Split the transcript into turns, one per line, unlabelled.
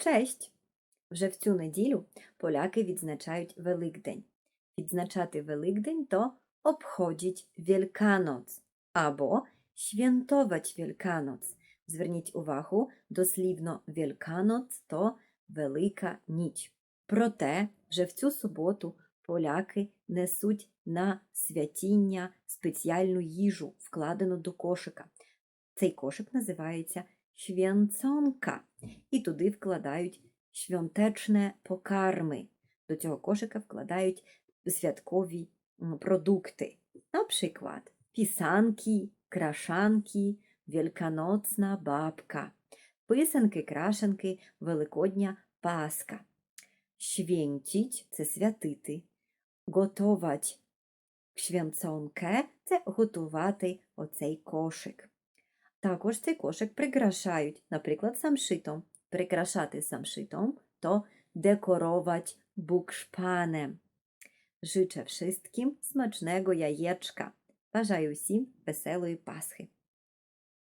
Честь! Вже в цю неділю поляки відзначають Великдень. Відзначати Великдень то обходить Wielkanoc або świętować Wielkanoc. Зверніть увагу, дослівно Wielkanoc то Велика ніч. Проте вже в цю суботу поляки несуть на святіння спеціальну їжу, вкладену до кошика. Цей кошик називається święconka, і туди вкладають świąteczne покарми. До цього кошика вкладають святкові продукти. Наприклад, пісанки, крашанки, Wielkanocna бабка, писанки, крашенки, Великодня Пасха. Święcić – це святити, готовать święconkę – це готувати оцей кошик. Також цей кошик прикрашають, наприклад, самшитом. Прикрашати самшитом to dekorować bukszpanem. Życzę wszystkim smacznego jajeczka. Бажаю всім веселої Пасхи!